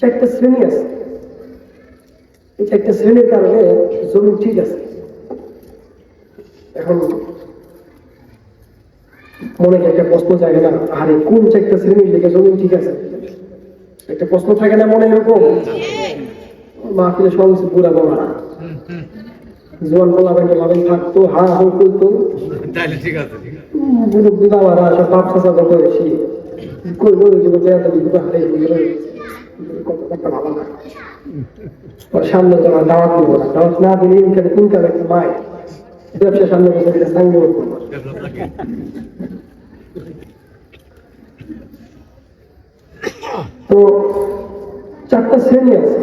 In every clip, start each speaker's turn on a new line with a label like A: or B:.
A: চারটা শ্রেণি আছে। এই চারটা শ্রেণির কারণে জমি ঠিক আছে। এখন মনে একটা প্রশ্ন জাগে না আরে কোন চারটা শ্রেণির দিকে জমি ঠিক আছে? একটা প্রশ্ন থাকে না মনে এরকম? মাহফিলে সব কিছু পুরা বলা। জোয়ান বলা বেটা লাভেন থাকতো হা হা করতো। মুরব্বী বাবারা সব বাপ কই বলে দিব যে এত দিকে হারে সামনে তো আর দাওয়াত দিব না দাওয়াত না দিলে মায় ব্যবসা সামনে বসে
B: লাগে
A: তো চারটা শ্রেণি আছে।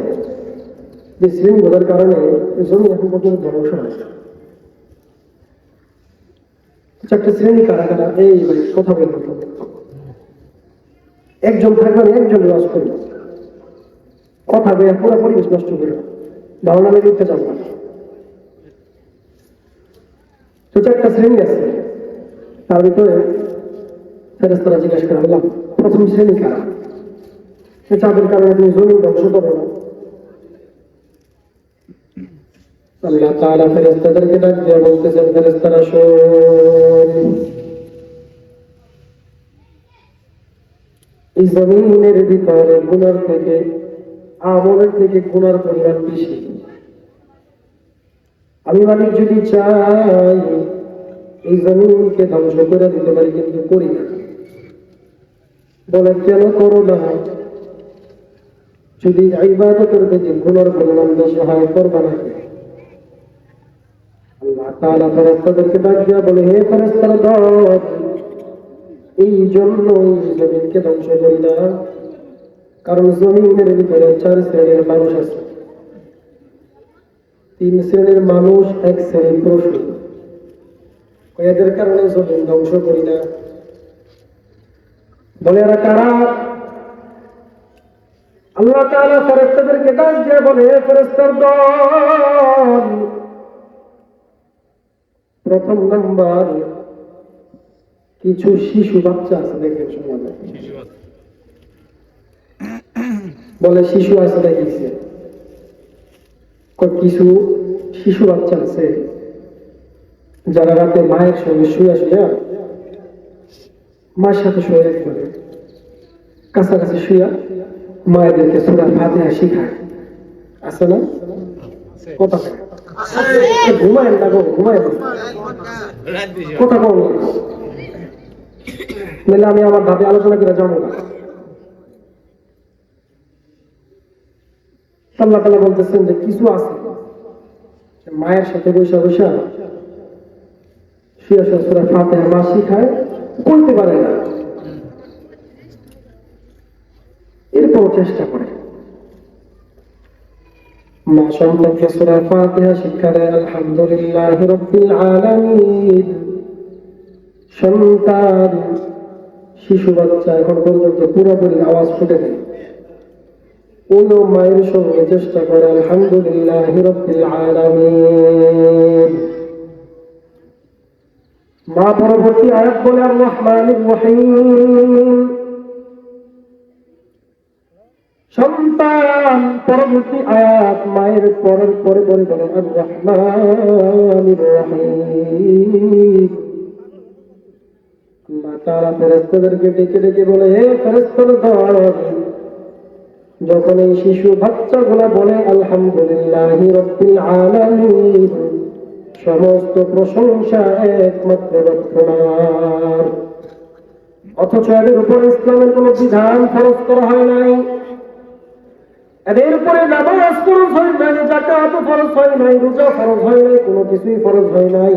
A: যে শ্রেণীগুলোর কারণে জমি এখন পর্যন্ত ধ্বংস হয়েছে চারটা শ্রেণি কারা কারা এই কথা বলব একজন থাকবে আমি একজন লস করি কথা বলে পুরো পরিবেশ নষ্ট করে মেরে উঠতে যাব না। তো চারটা শ্রেণি আছে। তার ভিতরে ফেরেস্তারা জিজ্ঞাসা করে বললাম প্রথম শ্রেণি কারা? সে চাঁদের কারণে তুমি জমিন ধ্বংস করো না। আল্লাহ তাআলা ফেরেশতাদেরকে ডাক দিয়ে বলতেছেন, ফেরেশতারা, শোন। এই জমিনের ভিতরে গুনার থেকে আমলের থেকে গুনার পরিমাণ বেশি। আমি মালিক যদি চাই, এই জমিনকে ধ্বংস করে দিতে পারি, কিন্তু করি না। বলে কেন করো না? যদি ইবাদতের থেকে গুনার পরিমাণ বেশি হয়, করবা না আল্লাহ তাআলা এই জন্য এই জমিনকে ধ্বংস করি না। কারণ জমিনের ভিতরে চার শ্রেণির মানুষ আছে। তিন শ্রেণির মানুষ, এক শ্রেণির পশু এদের কারণে জমিন ধ্বংস করি না। বলে এরা কারা? আল্লাহ তাআলা ফেরেশতাদেরকে ডাক দিয়ে বলে ফেরেশতার দল প্রথম নাম্বার কিছু শিশু বাচ্চা আছে দেখেন সমাজে
B: শিশু আছে
A: বলে শিশু দেখিছে কয় কিছু শিশু বাচ্চা আছে যারা রাতে মায়ের সঙ্গে শুয়ে শুয়ে মায়ের সাথে শুয়ে একবারে কাছাকাছি শুয়া মায়েদেরকে সুরা ফাতিহা শিখায়। আছে না? কথা ঘুমায় না গো ঘুমায়। কথা কম আমি আমার ভাবে আলোচনা করে যাব না। আল্লাহ তালা বলতেছেন যে কিছু আছে। মায়ের সাথে বৈশা বৈশা শুয়ে সুরা ফাতে মা শিখায়, করতে পারে না। এরপর চেষ্টা করে। মা সুরা শিক্ষা দেয়, আলহামদুলিল্লাহ রব্বিল আলামিন। সন্তান, শিশু, বাচ্চা এখন পর্যন্ত পুরোপুরি আওয়াজ ফুটে দেয় কোন মায়ের সঙ্গে চেষ্টা করে, আলহামদুলিল্লাহ মা পরবর্তী আয়াত বলে সন্তান পরবর্তী আয়াত মায়ের পরের পরে পরে বলে আল্লাহ তাআলা ফেরেশতাদেরকে ডেকে ডেকে বলে, হে ফেরেশতার দল যখন এই শিশু বাচ্চাগুলা বলে, আলহামদুলিল্লাহ সমস্ত প্রশংসা একমাত্র অথচ এদের উপর ইসলামের কোন বিধান খরচ করা হয় নাই। এদের উপরে নামাজ ফরজ হয় নাই জাকাত ফরজ হয় নাই, রোজা ফরজ হয় নাই, কোনো কিছুই ফরজ হয় নাই।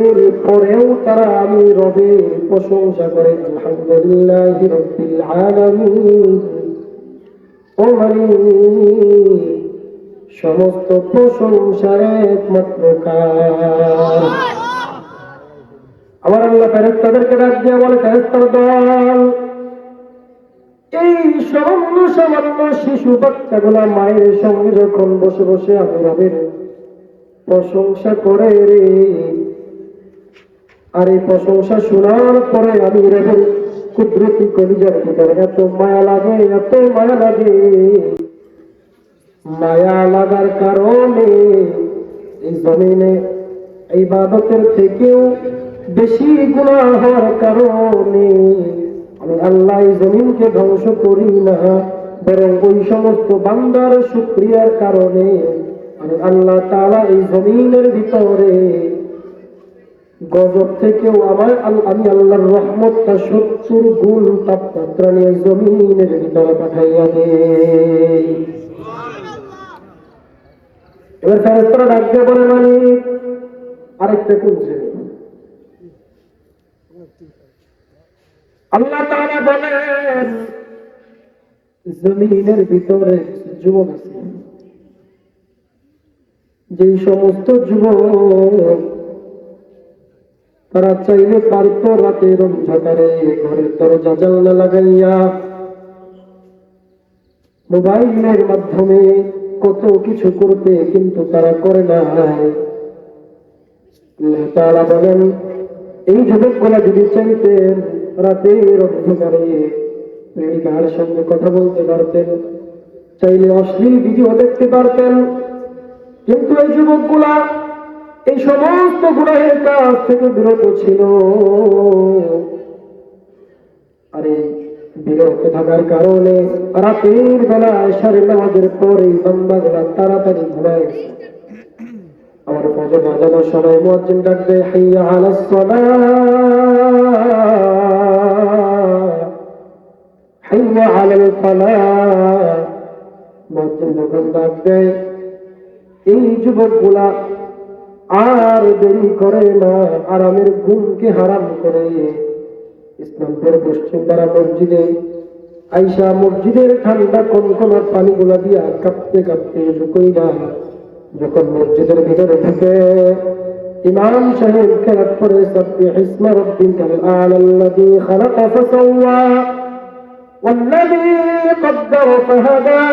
A: এর পরেও তারা আমি রবের প্রশংসা করে, আলহামদুলিল্লাহ রব্বিল আলামিন সমস্ত প্রশংসার একমাত্র আমার আল্লাহ ফেরেস্তাদেরকে ডাক দিয়ে বলে ফেরেস্তার দল, এই সামান্য সামান্য শিশু বাচ্চাগুলা মায়ের সঙ্গে যখন বসে বসে আমি রবের প্রশংসা করে রে। আর এই প্রশংসা শোনার পরে আমি রবের কুদরতি কলিজার ভিতরে, এত মায়া লাগে, এত মায়া লাগে। মায়া লাগার কারণে এই জমিনে এই বাদতের থেকেও বেশি গুণা হওয়ার কারণে আমি আল্লাহ এই জমিনকে ধ্বংস করি না, বরং ওই সমস্ত বান্দার শুক্রিয়ার কারণে আমি আল্লাহ তাআলা এই জমিনের ভিতরে গজব থেকেও আমার আমি আল্লাহর রহমতটা সত্তর গুণ তাপমাত্রা নিয়ে জমিনের ভিতরে পাঠাইয়া দেই। এবার ফেরেস্তারা ডাক দিয়ে বলে মানে আরেকটা আল্লাহ বলেন, জমিনের ভিতরে যুবক আছে। যে সমস্ত যুবক তারা চাইলে পারতো রাতের অন্ধকারে ঘরের দরজা জানলা লাগাইয়া মোবাইলের মাধ্যমে কত কিছু করতে কিন্তু তারা করে না। তাআলা বলেন, এই যুবকগুলা যদি চাইতেন রাতের অন্ধকারে প্রেমিকার সঙ্গে কথা বলতে পারতেন, চাইলে অশ্লীল ভিডিও দেখতে পারতেন। কিন্তু এই যুবকগুলা এই সমস্ত গুণাহের কাজ থেকে বিরত ছিল। আরে বিরত থাকার কারণে রাতের বেলা সাড়ে নামাজের পরে বান্দাগুলা তাড়াতাড়ি ঘুমায়। আমার ফজর বাজানোর সময় মুয়াজ্জিন ডাকবে, হাইয়া আলাস হাইয়া আলাল ফালাহ। মুয়াজ্জিন যখন ডাক দেয় এই যুবকগুলা আর দেরি করে না আরামের ঘুমকে হারাম করে ইসলামপুর পশ্চিম পাড়া মসজিদে আইসা মসজিদের ঠান্ডা কোন কোন পানিগুলা দিয়া কাঁপতে কাঁপতে ঢুকই না যখন মসজিদের ভিতরে ঢুকে ইমাম সাহেব কেরাত করে সাব্বিহ ইসমা রাব্বিকাল আলাল্লাযী খালাকা ফাসাওয়া والذي قدر فهدى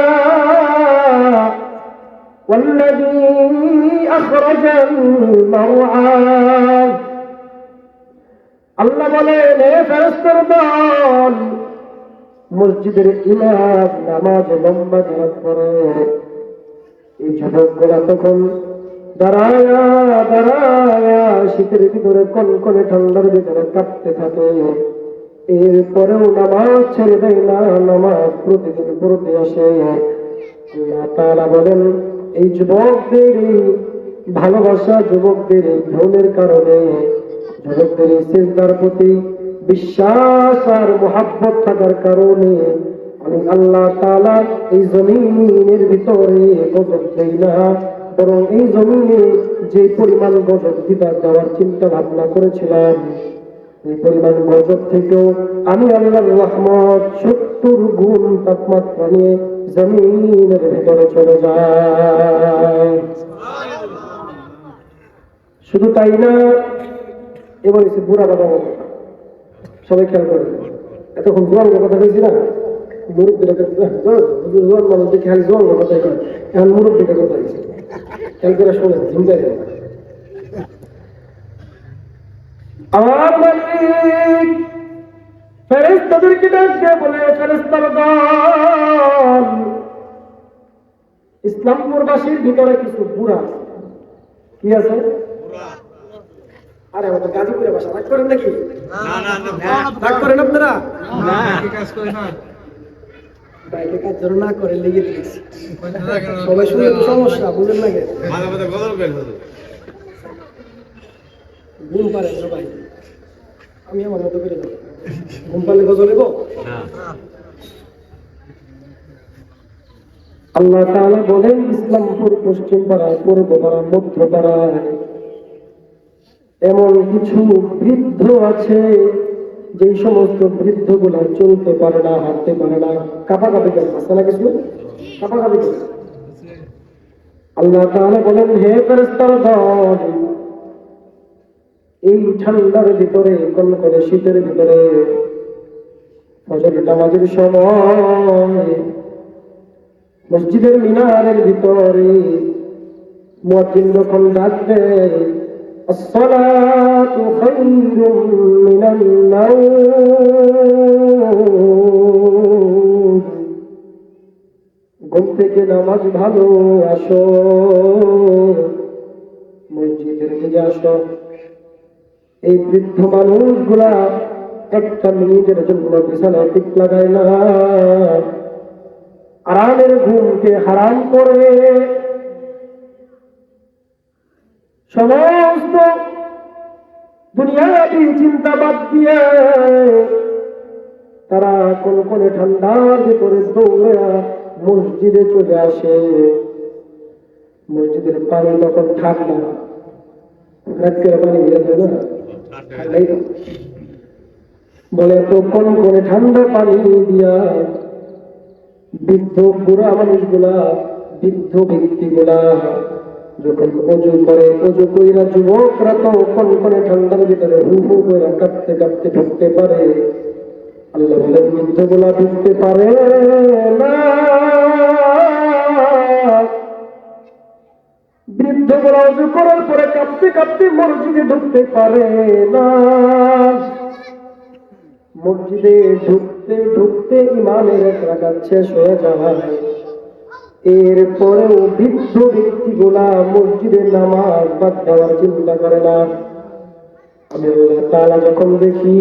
A: والذي أخرج المرعى আল্লাহ বলেন এ ফেরস্তার দল মসজিদের ইমাম নামাজ লম্বা যাওয়ার পরে এই যুবকগুলা তখন দাঁড়ায়া দাঁড়ায়া শীতের ভিতরে কনকনে ঠান্ডার ভিতরে কাঁপতে থাকে এরপরেও নামাজ ছেড়ে দেয় না নামাজ প্রতিদিন পড়তে আসে আল্লাহ তাআলা বলেন এই যুবকদের ভালোবাসা, যুবকদের এই ধনের কারণে, যুবকদের এই চিন্তার প্রতি বিশ্বাস আর মোহাব্বত থাকার কারণে আমি আল্লাহ তাআলা এই জমিনের ভিতরে গজব দেই না, বরং এই জমিনে যে পরিমাণ গজব দিদা দেওয়ার চিন্তা ভাবনা করেছিলাম এই পরিমাণ গজব থেকেও আমি আল্লাহর রহমত সত্তর গুণ তাপমাত্রা নিয়ে জমিনের ভিতরে চলে যায়। শুধু তাই না, এবার এসে বুড়া বাবা কথা সবাই খেয়াল করে এতক্ষণ জোয়ান কথা হয়েছি না? মুরব্বীরা জোয়ান মানুষ কথাই এখন মুরব্বীটা কথা খেয়াল করে শোনেন চিন্তা নেই আমার মালিক ফেরেস্তাদেরকে ডাক বলে ফেরেস্তার দল ইসলামপুরবাসীর ভিতরে কিছু বুড়া কি আছে? আরে আমাদের গাজীপুরে বাসা। রাগ করেন নাকি?
B: না না না
A: রাগ করেন আপনারা?
B: না কাজ করে না।
A: বাইকে কাজ যেন না করে লেগে দিয়েছি সবাই শুনে সমস্যা বুঝেন না ঘুম সবাই আমি আমার মতো করে যাব। গজল নেব
B: না
A: আল্লাহ তাআলা বলেন, ইসলামপুর পশ্চিম পাড়া পূর্ব পাড়া মধ্য পাড়ায় এমন কিছু বৃদ্ধ আছে যে সমস্ত বৃদ্ধগুলা চলতে পারে না, হাঁটতে পারে না। কাপাকাপি কেন? আছে না কিছু? কাপাকাপি কেন? আল্লাহ তাআলা বলেন, হে ফেরেশতার এই ঠান্ডার ভিতরে কোন করে শীতের ভিতরে ফজর নামাজের সময় মসজিদের মিনারের ভিতরে মুয়াজ্জিন যখন ডাক দেয় الصلاة خير من النوم ঘুম থেকে নামাজ ভালো আসো মসজিদের দিকে আসো এই বৃদ্ধ মানুষগুলা একটা মিনিটের জন্য বিছানায় টিক লাগায় না। আরামের ঘুমকে হারাম করে। সমস্ত দুনিয়াবি চিন্তা বাদ দিয়ে তারা কোন কোন ঠান্ডার ভিতরে দৌড়ে মসজিদে চলে আসে। মসজিদের পানি তখন ঠান্ডা রাত্রে পানি বেরোবে না ঠান্ডাই তো। বলে তো কোন করে ঠান্ডা পানি দিয়া বৃদ্ধ বুড়া মানুষগুলা, বৃদ্ধ ব্যক্তিগুলা যখন অজু করে, অজু কইরা যুবকরা তো কোন কোন ঠান্ডার ভিতরে হু করে কাঁপতে কাঁপতে ঢুকতে পারে। আল্লাহ বলে বৃদ্ধগুলা ঢুকতে পারে না। কাঁপতে মসজিদে ঢুকতে পারে না। মসজিদে ঢুকতে ঢুকতে ইমানের এক রাখাত শেষ হয়ে যায়। এরপরেও বৃদ্ধ ব্যক্তিগুলা মসজিদে নামাজ বাদ দেওয়ার চিন্তা করে না। আমি তাআলা যখন দেখি,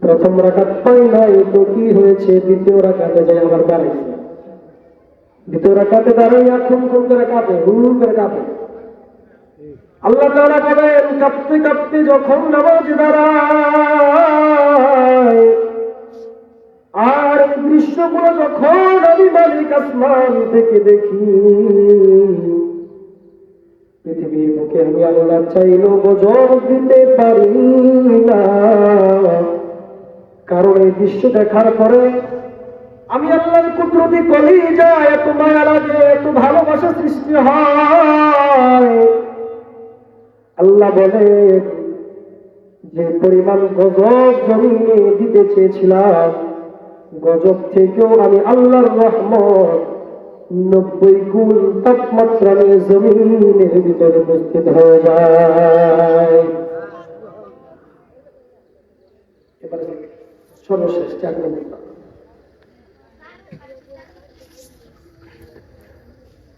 A: প্রথম রাখাত পাই নাই, তো কি হয়েছে? দ্বিতীয় রাখাতে যাই আবার দাঁড়াইছে। দ্বিতীয় রাখাতে দাঁড়াইয়া খুন খুন করে কাঁপে হুম কাঁপে। আল্লাহ তাআলা বলেন কাঁপতে কাঁপতে যখন নামাজ দাঁড়ায়, আর এই দৃশ্যগুলো যখন আমি মালিক আসমান থেকে দেখি, পৃথিবীর বুকে আমি আল্লাহ চাইলেও গজব দিতে পারি না। কারণ এই দৃশ্য দেখার পরে আমি আল্লাহর কুদরতি কলি যায় এত মায়া লাগে, এত ভালোবাসা সৃষ্টি হয়। আল্লাহ বলে, যে পরিমাণ গজব জমিনে দিতে চেয়েছিলাম, গজব থেকেও আমি আল্লাহর রহমত নব্বই গুণ তাপমাত্রা নিয়ে জমিনের ভিতরে উপস্থিত হয়ে যায়। সর্বশেষ চার নম্বর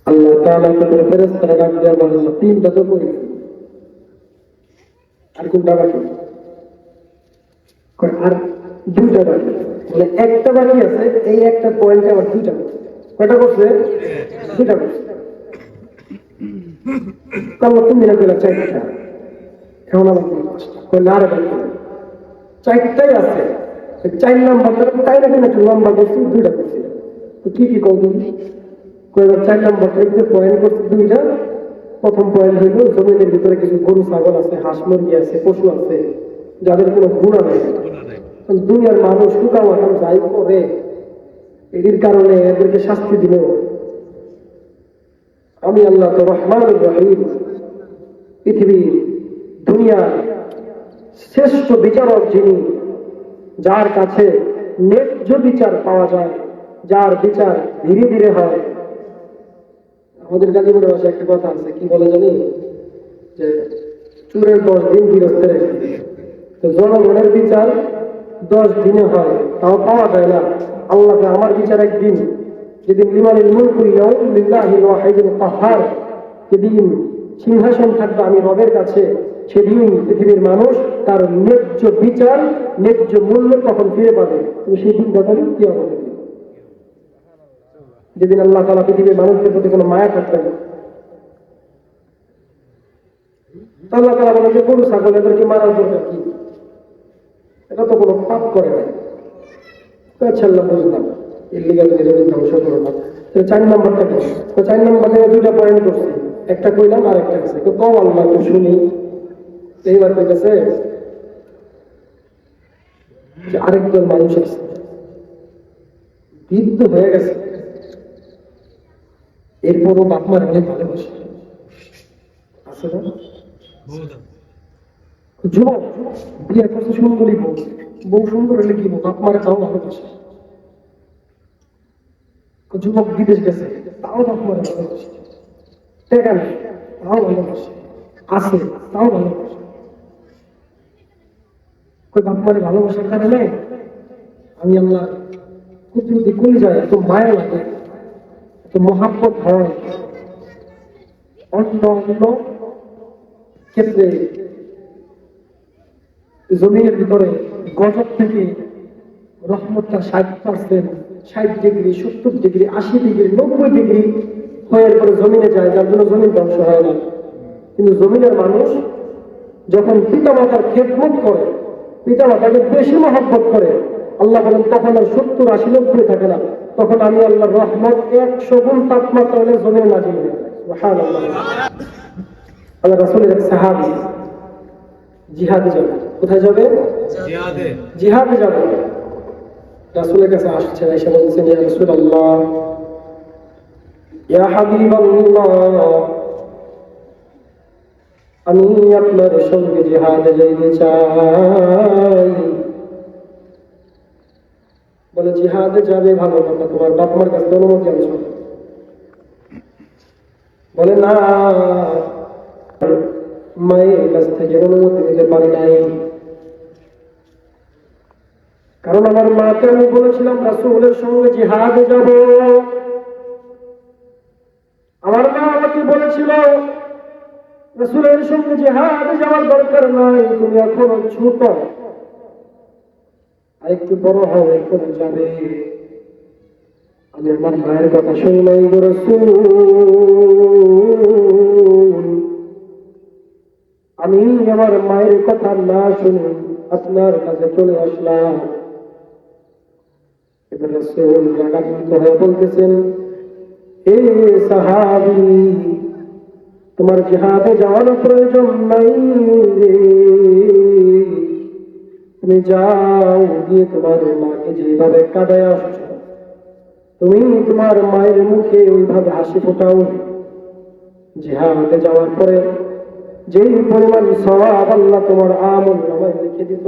A: আল্লাহ তাআলা তাদের ফেরেশতারা ডাক দেওয়া বলেন তিনটা তো করে আর কোনটা বাকি আর দুইটা বাকি মানে একটা বাকি আছে, এই একটা পয়েন্টে আবার দুইটা কয়টা করছে? দুইটা করছে। কাল্লা তুমি না গেলে চারটা? এখন আমার তিন না রে চারটাই আছে। চার নাম্বারটা তাই না কিনা একটু লম্বা করছি, দুইটা করছি। তো কি কি কল তুমি? কয়েকবার চার নাম্বারটা পয়েন্ট করছি দুইটা প্রথম পয়েন্ট হইল জমিনের ভিতরে কিছু গরু ছাগল আছে হাঁস মুরগি আছে পশু আছে যাদের কোনো গুণা নেই। দুনিয়ার মানুষ শুকাও এখন যাই করে এটির কারণে এদেরকে শাস্তি দিল আমি আল্লাহ তো রহমান রহিম। পৃথিবীর দুনিয়ার শ্রেষ্ঠ বিচারক যিনি যার কাছে ন্যায্য বিচার পাওয়া যায় যার বিচার ধীরে ধীরে হয় আমাদের গাজীপুরের ভাষায় একটা কথা আছে, কি বলে জানি? যে চুরের দশ দিন রেখে তো জনগণের বিচার দশ দিনে হয়, তাও পাওয়া যায় না। আল্লাহকে আমার বিচার একদিন, যেদিন লিমানিল মুলকুল লিল্লাহিল ওয়াহিদুল কাহ্হার যেদিন সিংহাসন থাকবে আমি রবের কাছে, সেদিন পৃথিবীর মানুষ তার ন্যায্য বিচার, ন্যায্য মূল্য তখন ফিরে পাবে। তুমি সেই দিন কথা কি হবে? যেদিন আল্লাহ তালা পৃথিবীর মানুষদের প্রতি কোনো মায়া থাকবে না। আল্লাহ তালা বলে যে, গরু, ছাগল, এদেরকে মারার দরকার কি? এটা তো কোনো পাপ করে নাই। আচ্ছা না করছি। একটা শুনি। এইবার বৃদ্ধ হয়ে গেছে। এরপরও বাপ মার অনেক ভালোবাসে। আছে না যুবক বিয়ে করতে সুন্দরী বউ বউ সুন্দর হলে কি বাপ মারে তাও ভালোবাসে। যুবক বিদেশ গেছে তাও বাপ মারে ভালোবাসে। টাকা নেই তাও ভালোবাসে। আছে তাও ভালোবাসে। বাপ মারে ভালোবাসার কারণে আমি আল্লাহ কুদরতি কুল যায় এত মায়া লাগে। এত মহাব্বত হয় অন্য অন্য ক্ষেত্রে জমিনের ভিতরে গজব থেকে রহমতটা ষাট পার্সেন্ট, ষাট ডিগ্রি, সত্তর ডিগ্রি, আশি ডিগ্রি, নব্বই ডিগ্রি হয়ে পরে জমিনে যায়, যার জন্য জমিন ধ্বংস হয় না। কিন্তু জমিনের মানুষ যখন পিতা মাতার খেদমত করে পিতা মাতাকে বেশি মহব্বত করে, আল্লাহ বলেন, তখন আর সত্তর, আশি, নব্বই থাকে না। তখন আমি আল্লাহ রহমত একশো গুণ তাপমাত্রা হলে যায়। সুবহানাল্লাহ। আল্লাহ রাসুলের এক সাহাবি জিহাদে যাবে। কোথায় যাবে?
B: জিহাদে।
A: জিহাদে যাবে। রাসুলের কাছে আসছে এসে বলছেন ইয়া রাসূল আল্লাহ ইয়া হাবিব আমি আপনার সঙ্গে জিহাদে যাইতে চাই। বলে, জিহাদে যাবে ভালো কথা, তোমার বাপ মার কাছে অনুমতি আনছো বলে, না, মায়ের কাছ থেকে অনুমতি নিতে পারি নাই। কারণ আমার মাকে আমি বলেছিলাম, রাসূলের সঙ্গে জিহাদে যাব। আমার মা আমাকে বলেছিল, রাসূলের সঙ্গে জিহাদে যাওয়ার দরকার নাই, তুমি এখনও ছোট। আর একটু বড় হও এরপরে যাবে। আমি আমার মায়ের কথা শুনি নাই আমি আমার মায়ের কথা না শুনে আপনার কাছে চলে আসলাম। সাহাবি, তোমার জিহাদে যাওয়ার প্রয়োজন নাই তুমি যাও, গিয়ে তোমার মাকে যেভাবে কাদায় আসছো, তুমি তোমার মায়ের মুখে ওইভাবে হাসি ফোটাও যে হাতে যাওয়ার পরে যেই পরিমাণ সবাব আল্লাহ তোমার আমল নামায় লিখে দিত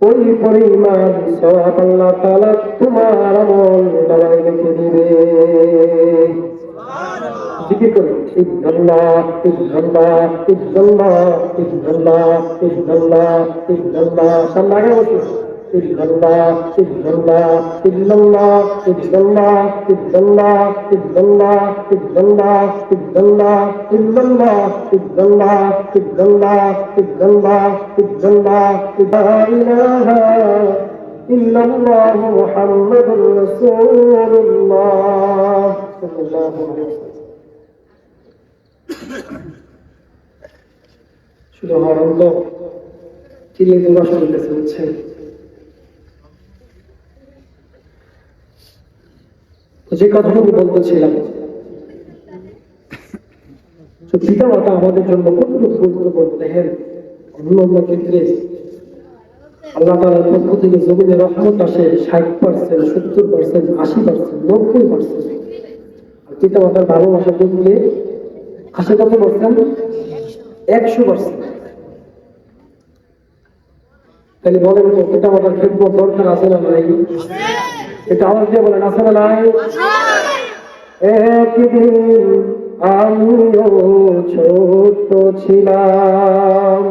A: ওই পরিমাণ সব আল্লাহ তালা তোমার আমল নামায় লিখে দিবে। জিকির করে ইদ্দাল্লাহ ইদ্দাল্লাহ ইদ্দাল্লাহ ইদ্দাল্লাহ ইদ্দাল্লাহ ইদ্দাল্লাহ সামনে আগে বসে বসুন শুধু হরন্দ চিল্লে দিন বসা দিতেছে বুঝছেন যে কথাটুকু বলতেছিলাম পিতা মাতা আমাদের জন্য কতটুকু গুরুত্বপূর্ণ ক্ষেত্রে আল্লাহ তালার পক্ষ থেকে রহমত আসে ষাট পার্সেন্ট সত্তর পার্সেন্ট আশি পার্সেন্ট নব্বই পার্সেন্ট পিতা মাতার ভালোবাসা আসে কত পার্সেন্ট একশো পার্সেন্ট তাহলে বলেন পিতা মাতার খেদমত দরকার আছে না নাই? এটা দিয়ে বলেন না নাই একদিন আমিও ছোট ছিলাম।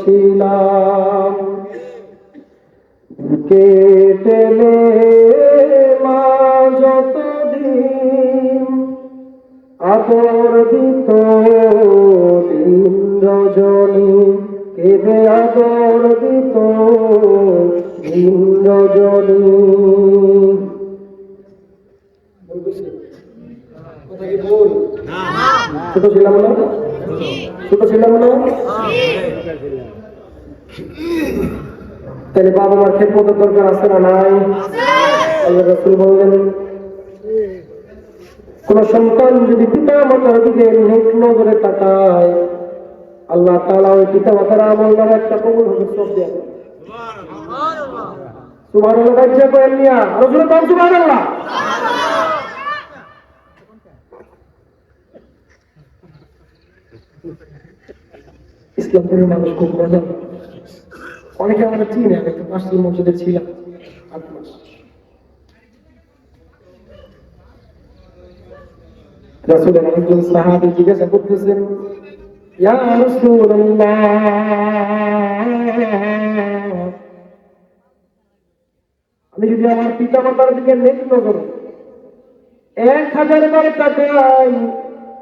A: ছিলাম। বুকে মা যতদিন আদর দিত দিন রজনী কেবে আদর দিত দিন রজনী ছোট ছিলাম না ছোট ছিলাম না তাহলে বাবা মার খেদমতের দরকার আছে না নাই? আল্লাহ রসুল বললেন কোন সন্তান যদি পিতা মাতার দিকে নেক নজরে তাকায়, আল্লাহ তাআলা ওই পিতা মাতার আমল নামে একটা কবুল হবে, সব দেয়া সুবহানাল্লাহ বাজ্জা করেন মিয়া। রসুল বল সুবহানাল্লাহ। ইসলাম ধর্মের মানুষ খুব মজা অনেকে আমরা চিনি, আমি একটু পাশের মসজিদে ছিলাম, আট মাস। রাসূলের একজন সাহাবী জিজ্ঞাসা করতেছেন, ইয়া রাসূলুল্লাহ, আমি যদি আমার পিতা মাতার দিকে নেক নজর এক হাজার বার তাকাই,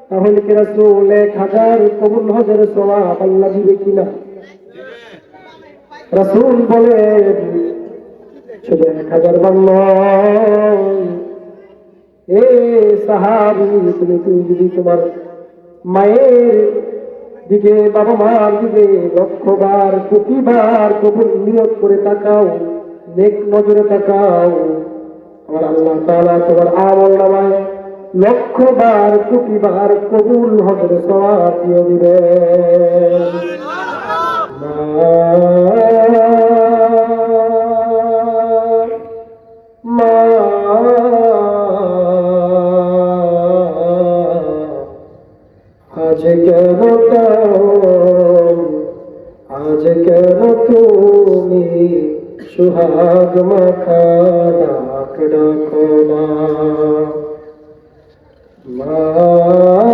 A: তাহলে কি রাসূল এক হাজার কবুল হজের সওয়াব আল্লাহ দিবে কিনা? রাসূল বলে শুধু এক হাজার বার নয় এ সাহাবি তুমি তুমি যদি তোমার মায়ের দিকে বাবা মার দিকে লক্ষবার প্রতিবার কবুল নিয়োগ করে তাকাও নেক নজরে তাকাও। আমার আল্লাহ তাআলা তোমার আমল নামায় লক্ষবার প্রতিবার কবুল হবে সওয়াব দিয়ে কেন আজ কেন তুমি সুহাগ মাখা ডাক মা